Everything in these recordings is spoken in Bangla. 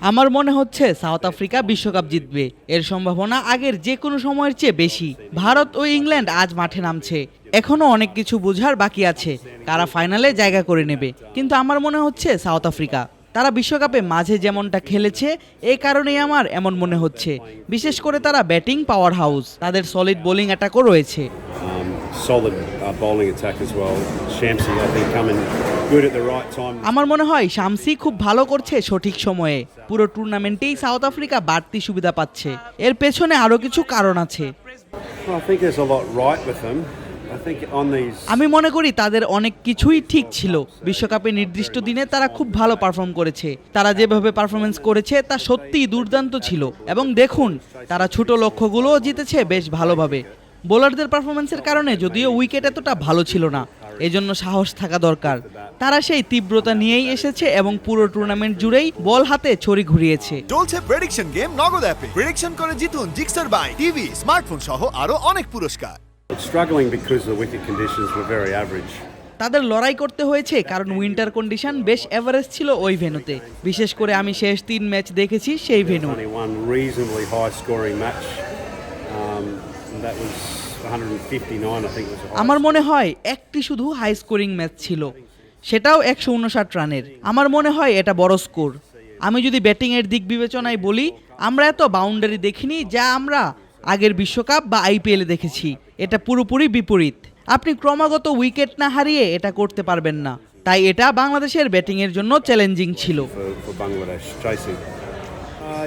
আমার মনে হচ্ছে সাউথ আফ্রিকা বিশ্বকাপ জিতবে। এর সম্ভাবনা আগের যে কোনো সময়ের চেয়ে বেশি। ভারত ও ইংল্যান্ড আজ মাঠে নামছে। এখনও অনেক কিছু বোঝার বাকি আছে। কারা ফাইনালে জায়গা করে নেবে। কিন্তু আমার মনে হচ্ছে সাউথ আফ্রিকা তারা বিশ্বকাপে মাঝে যেমনটা খেলেছে এই কারণেই আমার এমন মনে হচ্ছে। বিশেষ করে তারা ব্যাটিং পাওয়ার হাউস তাদের সলিড বোলিং অ্যাটাকও রয়েছে। Um, solid uh, bowling attack as well. Shamsi, I think, coming আমার মনে হয় শামসি খুব ভালো করছে সঠিক সময়ে। পুরো টুর্নামেন্টেই সাউথ আফ্রিকা বাড়তি সুবিধা পাচ্ছে। এর পেছনে আরও কিছু কারণ আছে. আমি মনে করি তাদের অনেক কিছুই ঠিক ছিল। বিশ্বকাপে নির্দিষ্ট দিনে তারা খুব ভালো পারফর্ম করেছে। তারা যেভাবে পারফরমেন্স করেছে তা সত্যিই দুর্দান্ত ছিল। এবং দেখুন তারা ছোট লক্ষ্যগুলোও জিতেছে বেশ ভালোভাবে। বোলারদের পারফরমেন্সের কারণে যদিও উইকেট এতটা ভালো ছিল না এজন্য সাহস থাকা দরকার। তারা সেই তীব্রতা নিয়েই এসেছে এবং পুরো টুর্নামেন্ট জুড়েই বল হাতে ছড়ি ঘুরিয়েছে। চলছে প্রেডিকশন গেম নগদ অ্যাপে প্রেডিকশন করে জিতুন জিক্সার বাই টিভি স্মার্টফোন সহ আরও অনেক পুরস্কার। Struggling because the wicket conditions were very average. তাদের লড়াই করতে হয়েছে কারণ উইন্টার কন্ডিশন বেশ এভারেজ ছিল ওই ভেনুতে বিশেষ করে আমি শেষ তিন ম্যাচ দেখেছি সেই venue Only one reasonably high scoring match. And that was 159, I think was the highest. আমার মনে হয় একটি শুধু হাই স্কোরিং ম্যাচ ছিল। সেটাও একশো উনষাট রানের। আমার মনে হয় এটা বড় স্কোর আমি যদি ব্যাটিংয়ের দিক বিবেচনায় বলি আমরা এত বাউন্ডারি দেখিনি যা আমরা আগের বিশ্বকাপ বা আইপিএলে দেখেছি। এটা পুরোপুরি বিপরীত। আপনি ক্রমাগত উইকেট না হারিয়ে এটা করতে পারবেন না। তাই এটা বাংলাদেশের ব্যাটিংয়ের জন্য চ্যালেঞ্জিং ছিল।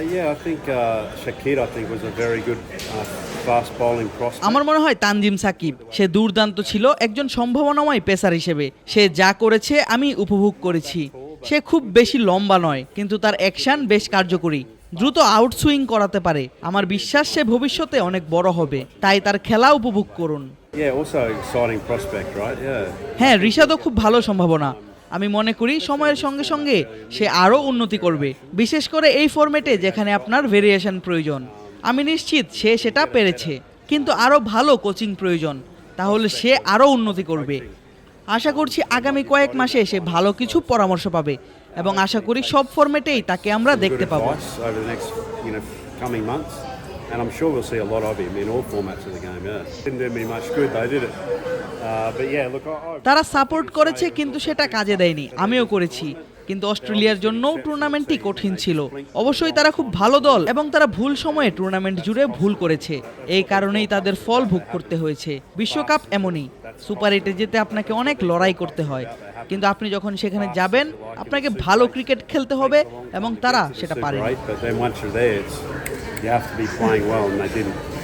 Yeah, I think uh, Shakir, I think, was a very good uh, fast bowling prospect. আমার মনে হয় তানজিম সাকিব সে দুর্দান্ত ছিল একজন সম্ভাবনাময় পেসার হিসেবে। সে যা করেছে আমি উপভোগ করেছি। সে খুব বেশি লম্বা নয় কিন্তু তার অ্যাকশন বেশ কার্যকরী। দ্রুত আউটসুইং করাতে পারে। আমার বিশ্বাস সে ভবিষ্যতে অনেক বড় হবে। তাই তার খেলা উপভোগ করুন। Yeah, also exciting prospect, right? Yeah. হ্যাঁ ঋষাদও খুব ভালো সম্ভাবনা। আমি মনে করি সময়ের সঙ্গে সঙ্গে সে আরও উন্নতি করবে, বিশেষ করে এই ফরম্যাটে যেখানে আপনার ভেরিয়েশন প্রয়োজন। আমি নিশ্চিত সে সেটা পেরেছে, কিন্তু আরও ভালো কোচিং প্রয়োজন, তাহলে সে আরও উন্নতি করবে। আশা করছি আগামী কয়েক মাসে সে ভালো কিছু পরামর্শ পাবে এবং আশা করি সব ফরম্যাটেই তাকে আমরা দেখতে পাবো। And I'm sure we'll see a lot of him in all formats of the game, yeah. Didn't do me much good though, did it? Uh, but yeah, look, I, I তারা সাপোর্ট করেছে কিন্তু সেটা কাজে দেয়নি। আমিও করেছি। কিন্তু অস্ট্রেলিয়ার জন্যও টুর্নামেন্টটি কঠিন ছিল। অবশ্যই তারা খুব ভালো দল এবং তারা ভুল সময়ে টুর্নামেন্ট জুড়ে ভুল করেছে। এই কারণেই তাদের ফল ভোগ করতে হয়েছে। বিশ্বকাপ এমনই। সুপার এইটে যেতে আপনাকে অনেক লড়াই করতে হয়। কিন্তু আপনি যখন সেখানে যাবেন আপনাকে ভালো ক্রিকেট খেলতে হবে এবং তারা সেটা পারে you have to be playing well, and they didn't.